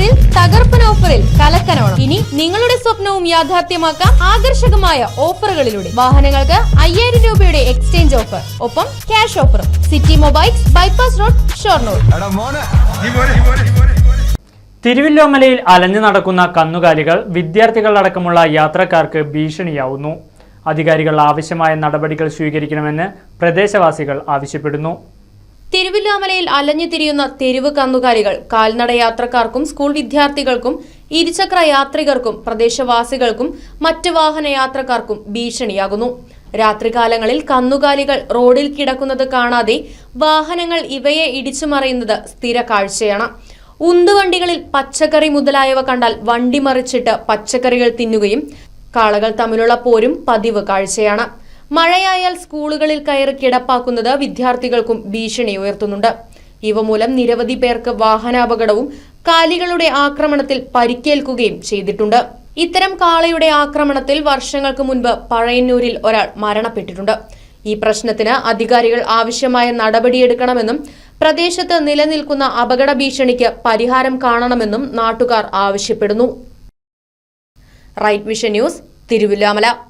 പഴയന്നൂരിൽ തകർപ്പൻ ഓഫറിൽ കലക്കനോണം. ഇനി നിങ്ങളുടെ സ്വപ്നവും യാഥാർത്ഥ്യമാക്കാം ആകർഷകമായ ഓഫറുകളിലൂടെ. വാഹനങ്ങൾക്ക് അയ്യായിരം രൂപയുടെ എക്സ്ചേഞ്ച് ഓഫർ. ഒപ്പം ക്യാഷ് ഓഫറും. City mobiles bypass road Shoranur. തിരുവല്ലോമലയിൽ അലഞ്ഞു നടക്കുന്ന കന്നുകാലികൾ വിദ്യാർത്ഥികളടക്കമുള്ള യാത്രക്കാർക്ക് ഭീഷണിയാവുന്നു. അധികാരികൾ ആവശ്യമായ നടപടികൾ സ്വീകരിക്കണമെന്ന് പ്രദേശവാസികൾ ആവശ്യപ്പെടുന്നു. തിരുവില്ലാമലയിൽ അലഞ്ഞു തിരിയുന്ന തെരുവ് കന്നുകാലികൾ കാൽനട യാത്രക്കാർക്കും സ്കൂൾ വിദ്യാർത്ഥികൾക്കും ഇരുചക്ര യാത്രികർക്കും പ്രദേശവാസികൾക്കും മറ്റ് വാഹന യാത്രക്കാർക്കും ഭീഷണിയാകുന്നു. രാത്രികാലങ്ങളിൽ കന്നുകാലികൾ റോഡിൽ കിടക്കുന്നത് കാണാതെ വാഹനങ്ങൾ ഇവയെ ഇടിച്ചു മറിയുന്നത് സ്ഥിര കാഴ്ചയാണ്. ഉന്തുവണ്ടികളിൽ പച്ചക്കറി മുതലായവ കണ്ടാൽ വണ്ടി മറിച്ചിട്ട് പച്ചക്കറികൾ തിന്നുകയും കാളകൾ തമ്മിലുള്ള പോരും പതിവ് കാഴ്ചയാണ്. മഴയായാൽ സ്കൂളുകളിൽ കയറി കിടപ്പാക്കുന്നത് വിദ്യാർത്ഥികൾക്കും ഭീഷണി ഉയർത്തുന്നുണ്ട്. ഇവ മൂലം നിരവധി പേർക്ക് വാഹനാപകടവും കാലികളുടെ ആക്രമണത്തിൽ പരിക്കേൽക്കുകയും ചെയ്തിട്ടുണ്ട്. ഇത്തരം കാളയുടെ ആക്രമണത്തിൽ വർഷങ്ങൾക്ക് മുൻപ് പഴയന്നൂരിൽ ഒരാൾ മരണപ്പെട്ടിട്ടുണ്ട്. ഈ പ്രശ്നത്തിന് അധികാരികൾ ആവശ്യമായ നടപടിയെടുക്കണമെന്നും പ്രദേശത്ത് നിലനിൽക്കുന്ന അപകട ഭീഷണിക്ക് പരിഹാരം കാണണമെന്നും നാട്ടുകാർ ആവശ്യപ്പെടുന്നു. Right vision news Thiruvilwamala.